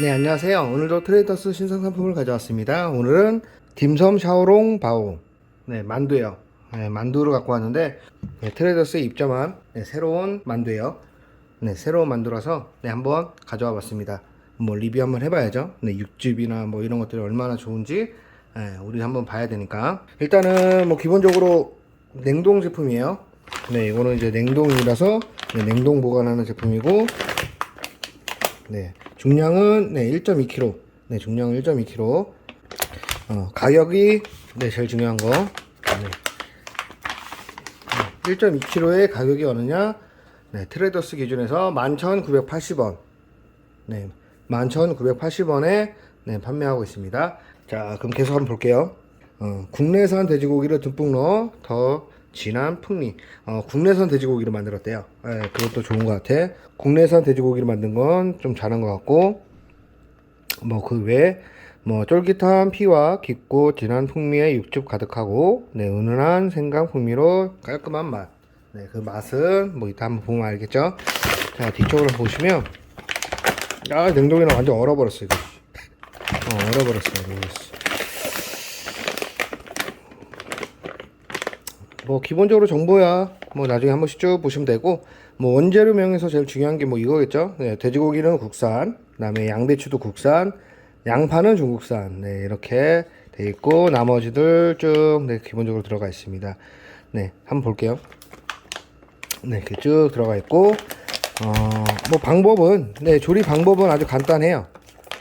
네, 안녕하세요. 오늘도 트레이더스 신상 상품을 가져왔습니다. 오늘은 딤섬 샤오롱 바오. 네, 만두예요. 네, 만두를 갖고 왔는데 네, 트레이더스에 입점한 네, 새로운 만두예요. 네, 새로운 만두라서 네, 한번 가져와 봤습니다. 뭐 리뷰 한번 해봐야죠. 네, 육즙이나 뭐 이런 것들이 얼마나 좋은지 네, 우리 한번 봐야 되니까. 일단은 뭐 기본적으로 냉동 제품이에요. 네, 이거는 이제 냉동이라서 네, 냉동 보관하는 제품이고 네, 중량은 네, 1.2kg. 네, 중량은 1.2kg. 어, 가격이 네, 제일 중요한 거. 네. 1.2kg의 가격이 어느냐? 네, 트레이더스 기준에서 11,980원. 네, 11,980원에 네, 판매하고 있습니다. 자, 그럼 계속 한번 볼게요. 어, 국내산 돼지고기를 듬뿍 넣어 더 진한 풍미. 어, 국내산 돼지고기를 만들었대요. 예, 그것도 좋은 것 같아. 국내산 돼지고기를 만든 건 좀 잘한 것 같고, 뭐 그 외에 뭐 쫄깃한 피와 깊고 진한 풍미의 육즙 가득하고, 네 은은한 생강 풍미로 깔끔한 맛. 네, 그 맛은 뭐 이따 한번 보면 알겠죠. 자 뒤쪽으로 보시면, 아 냉동이랑 완전 얼어버렸어 이거. 어 얼어버렸어. 얼어버렸어. 뭐 기본적으로 정보야 뭐 나중에 한 번씩 쭉 보시면 되고 뭐 원재료 명에서 제일 중요한 게 뭐 이거겠죠? 네, 돼지고기는 국산 그 다음에 양배추도 국산 양파는 중국산. 네 이렇게 돼 있고 나머지들 쭉 네, 기본적으로 들어가 있습니다. 네 한번 볼게요. 네 이렇게 쭉 들어가 있고 어뭐 방법은 네 조리 방법은 아주 간단해요.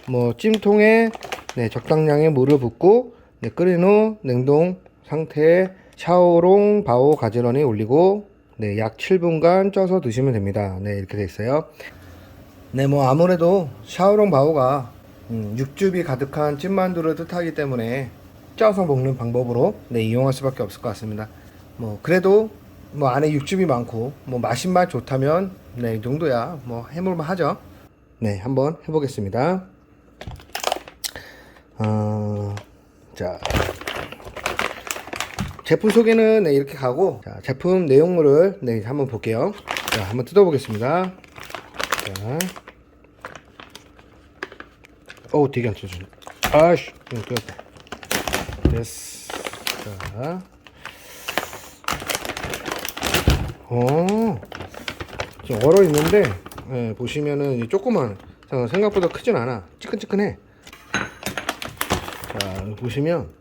뭐 찜통에 네, 적당량의 물을 붓고 네, 끓인 후 냉동 상태에 샤오롱 바오 가지런히 올리고 네, 약 7분간 쪄서 드시면 됩니다. 네, 이렇게 돼 있어요. 네, 뭐 아무래도 샤오롱 바오가 음, 육즙이 가득한 찐만두를 뜻하기 때문에 쪄서 먹는 방법으로 네, 이용할 수밖에 없을 것 같습니다. 뭐 그래도 뭐 안에 육즙이 많고 뭐 맛있만 좋다면 네, 이 정도야 뭐 해볼만 하죠. 네, 한번 해보겠습니다. 어, 자, 제품 소개는 네, 이렇게 가고 자, 제품 내용물을 네, 한번 볼게요. 자, 한번 뜯어보겠습니다. 자, 어, 되게 안 뜯어주네. 아씨, 이거 뜯었다. 됐어. 자, 어, 지금 얼어 있는데 예, 보시면은 이 조그만 자, 생각보다 크진 않아. 찌끈찌끈해. 자, 보시면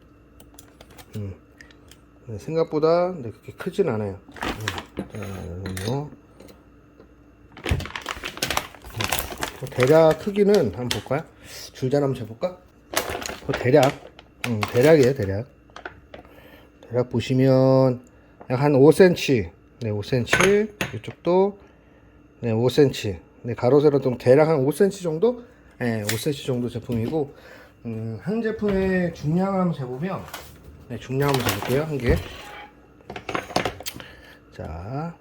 음. 네, 생각보다 네, 그렇게 크진 않아요. 네, 자, 뭐. 뭐 대략 크기는 한번 볼까요? 줄자 한번 재볼까? 뭐 대략, 음, 대략이에요, 대략. 대략 보시면 약한 5cm, 네, 5cm. 이쪽도 네, 5cm. 네, 가로 세로 좀 대략 한 5cm 정도? 네, 5cm 정도 제품이고, 음, 한 제품의 중량을 한번 재보면, 네, 중량 한번 재볼게요. 한 개. 자.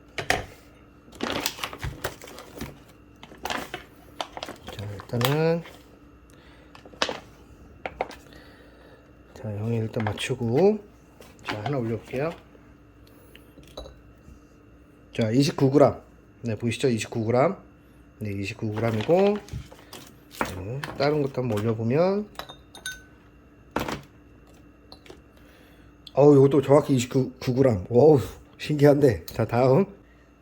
자, 일단은. 자, 형이 일단 맞추고. 자, 하나 올려볼게요. 자, 29g. 네, 보이시죠? 29g. 네, 29g이고. 네, 다른 것도 한번 올려보면. 어우, 이것도 정확히 29g. 어우, 신기한데. 자, 다음.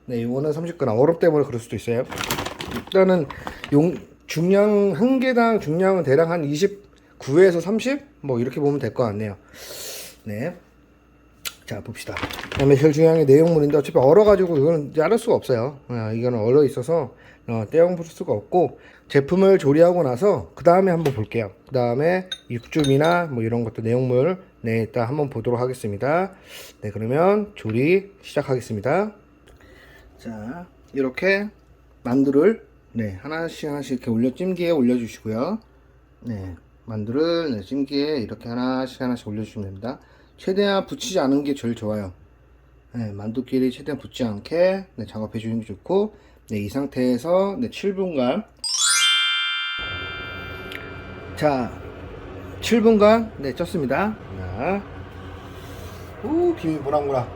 네, 이거는 30g. 얼음 때문에 그럴 수도 있어요. 일단은, 용, 중량, 한 개당 중량은 대략 한 29에서 30? 뭐, 이렇게 보면 될 것 같네요. 네. 자, 봅시다. 그 다음에 제일 중요한 게 내용물인데, 어차피 얼어가지고 이거는 자를 수가 없어요. 아, 이거는 얼어 있어서, 어, 떼용 풀 수가 없고, 제품을 조리하고 나서, 그 다음에 한번 볼게요. 그 다음에 육즙이나 뭐 이런 것도 내용물, 네, 일단 한번 보도록 하겠습니다. 네, 그러면 조리 시작하겠습니다. 자, 이렇게 만두를, 네, 하나씩 하나씩 이렇게 올려, 찜기에 올려 주시고요. 네, 만두를 네, 찜기에 이렇게 하나씩 하나씩 올려 주시면 됩니다. 최대한 붙이지 않은 게 제일 좋아요. 네, 만두끼리 최대한 붙지 않게 네, 작업해 주는 게 좋고 네, 이 상태에서 네, 7분간 자 7분간 네 쪘습니다 자, 오 김이 모락모락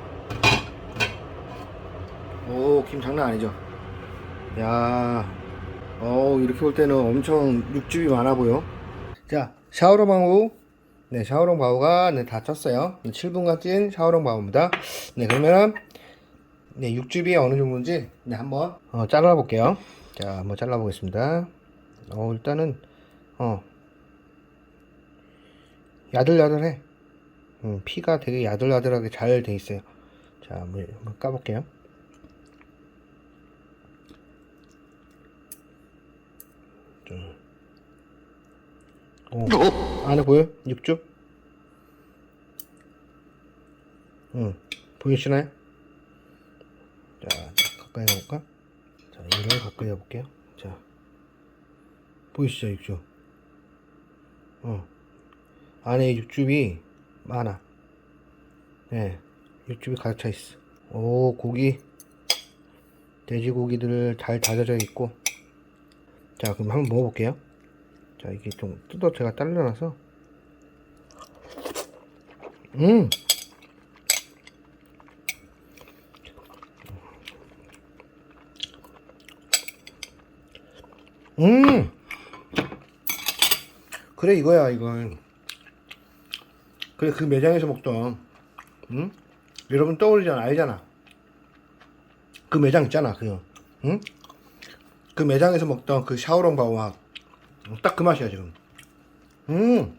오 김 장난 아니죠 야 어 이렇게 볼 때는 엄청 육즙이 많아 보여. 자 샤오롱 바우 네 샤오롱 바우가 네, 다 쪘어요. 7분간 찐 샤오롱 바우입니다. 네 그러면은 네 육즙이 어느 정도인지 네 한번 어, 잘라 볼게요. 자 한번 잘라 보겠습니다. 어 일단은 어 야들야들해. 음, 피가 되게 야들야들하게 잘 돼 있어요. 자 한번, 한번 까볼게요. 어. 안에 보여? 육즙? 응. 보이시나요? 자, 가까이 가볼까? 자, 이를 가까이 가볼게요. 자. 보이시죠, 육즙? 어. 안에 육즙이 많아. 네. 육즙이 가득 차 있어. 오, 고기. 돼지고기들 잘 다져져 있고. 자, 그럼 한번 먹어볼게요. 자, 이게 좀 뜯어 제가 잘라놔서. 음! 음! 그래, 이거야, 이건. 그래, 그 매장에서 먹던, 응? 여러분 떠올리잖아, 알잖아. 그 매장 있잖아, 그, 응? 그 매장에서 먹던 그 샤오롱 바오와 딱 그 맛이야 지금. 음.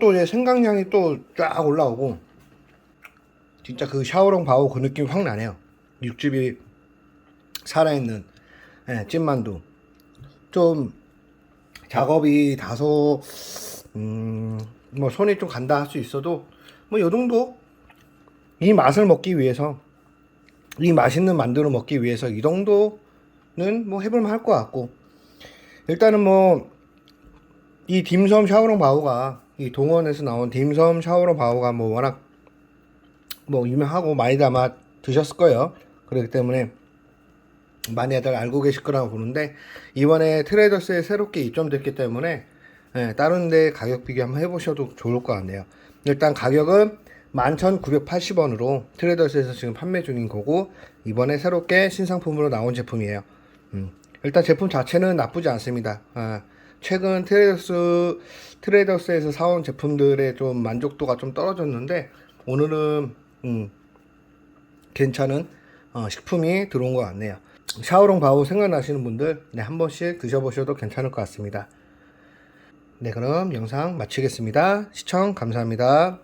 또 이제 생강향이 또 쫙 올라오고 진짜 그 샤오롱 바오 그 느낌 확 나네요. 육즙이 살아있는 예, 찐만두. 좀 작업이 다소 음 뭐 손이 좀 간다 할 수 있어도 뭐 요 정도 이 맛을 먹기 위해서 이 맛있는 만두를 먹기 위해서 이 정도는 뭐 해볼만 할 것 같고 일단은 뭐 이 딤섬 샤오롱 바오가 이 동원에서 나온 딤섬 샤오롱 바오가 뭐 워낙 뭐 유명하고 많이 담아 드셨을 거예요. 그렇기 때문에 많이들 알고 계실 거라고 보는데 이번에 트레이더스에 새롭게 입점됐기 때문에 예, 다른 데 가격 비교 한번 해보셔도 좋을 것 같네요. 일단 가격은 11,980원으로 트레이더스에서 지금 판매 중인 거고 이번에 새롭게 신상품으로 나온 제품이에요. 음, 일단 제품 자체는 나쁘지 않습니다. 아, 최근 트레이더스 트레이더스에서 사온 제품들의 좀 만족도가 좀 떨어졌는데 오늘은 음, 괜찮은 어, 식품이 들어온 것 같네요. 샤오롱 바오 생각나시는 분들 네, 한 번씩 드셔보셔도 괜찮을 것 같습니다. 네, 그럼 영상 마치겠습니다. 시청 감사합니다.